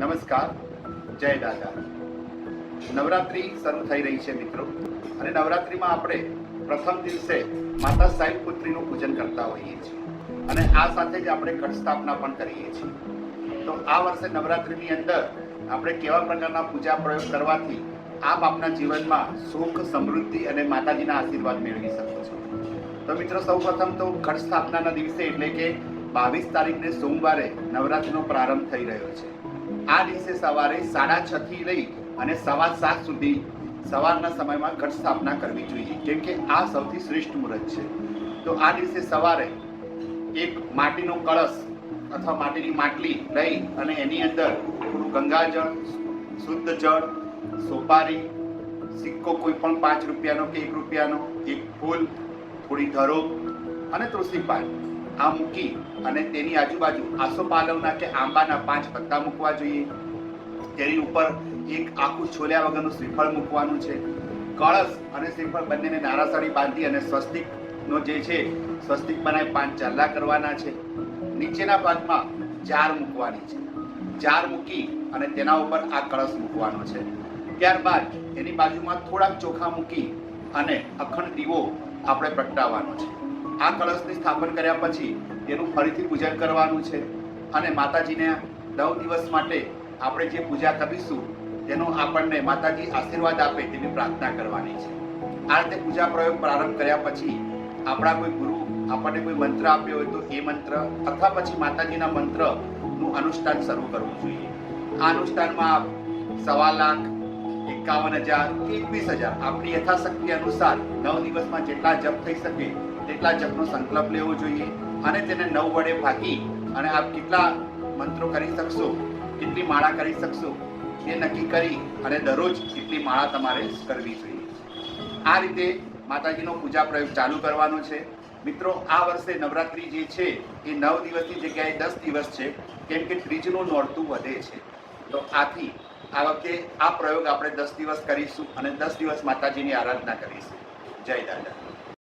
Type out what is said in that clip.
નમસ્કાર, જય દાદા. નવરાત્રિ શરૂ થઈ રહી છે મિત્રો, અને નવરાત્રિમાં આપણે પ્રથમ દિવસે માતા સાહેબ પુત્રીનું પૂજન કરતા હોઈએ છીએ. અને આ સાથે જ આપણે ઘટ સ્થાપના પણ કરીએ છીએ. તો આ વર્ષે નવરાત્રિની અંદર આપણે કેવા પ્રકારના પૂજા પ્રયોગ કરવાથી આપ આપના જીવનમાં સુખ, સમૃદ્ધિ અને માતાજીના આશીર્વાદ મેળવી શકો છો. તો મિત્રો સૌ પ્રથમ તો ઘટ સ્થાપનાના દિવસે એટલે કે બાવીસ તારીખને સોમવારે નવરાત્રિનો પ્રારંભ થઈ રહ્યો છે. આ દિવસે સવારે સાડા છ થી લઈ અને સવા સાત સુધી સવારના સમયમાં ઘટ સ્થાપના કરવી જોઈએ. કેમ કે આ સૌથી શ્રેષ્ઠ મુહૂર્ત છે. તો આ દિવસે સવારે એક માટીનો કળશ અથવા માટીની માટલી લઈ અને એની અંદર થોડું ગંગાજળ, શુદ્ધ જળ, સોપારી, સિક્કો કોઈ પણ પાંચ રૂપિયાનો કે એક રૂપિયાનો, એક ફૂલ, થોડી ધરો અને તુલસી પાન આ મૂકી અને તેની આજુબાજુ આસોપાલવના કે આંબાના પાંચ પત્તા મૂકવા જોઈએ. તેની ઉપર એક આખું છોલ્યા વગરનું શ્રીફળ મૂકવાનું છે. કળશ અને શ્રીફળ બંનેને નારાસાડી બાંધી અને સ્વસ્તિકનો જે છે સ્વસ્તિક બનાવી પાંચ ચાલ્લા કરવાના છે. નીચેના ભાગમાં ચાર મૂકવાની છે. ચાર મૂકી અને તેના ઉપર આ કળશ મૂકવાનો છે. ત્યારબાદ એની બાજુમાં થોડાક ચોખા મૂકી અને અખંડ દીવો આપણે પ્રગટાવવાનો છે. આ કળશની સ્થાપન કર્યા પછી એનું ફરીથી પૂજન કરવાનું છે. અને માતાજીને નવ દિવસ માટે આપણે જે પૂજા કરીશું, તેનો આપણને માતાજી આશીર્વાદ આપે તેની પ્રાર્થના કરવાની છે. આ રીતે પૂજા પ્રયોગ પ્રારંભ કર્યા પછી આપણા કોઈ ગુરુ આપણને કોઈ મંત્ર આપ્યો હોય તો એ મંત્ર અથવા પછી માતાજીના મંત્રનું અનુષ્ઠાન શરૂ કરવું જોઈએ. આ અનુષ્ઠાનમાં સવા લાખ, એકાવન હજાર, એકવીસ હજાર આપણી યથાશક્તિ અનુસાર નવ દિવસમાં જેટલા જપ થઈ શકે તેટલા જપનો સંકલ્પ લેવો જોઈએ અને તેને નવ વડે ભાગી અને આપ કેટલા મંત્રો કરી શકશો? કેટલી માળા કરી શકશો? એ નક્કી કરી અને દરરોજ કેટલી માળા તમારે કરવી જોઈએ. આ રીતે માતાજીનો પૂજા પ્રયોગ ચાલુ કરવાનો છે. મિત્રો, આ વર્ષે નવરાત્રિ જે છે, એ નવ દિવસની જગ્યાએ દસ દિવસ છે. કેમ કે ત્રીજનું નોરતું વધે છે. તો આથી આ વખતે આ પ્રયોગ આપણે દસ દિવસ કરીશું અને દસ દિવસ માતાજીની આરાધના કરીશું. જય દાદા.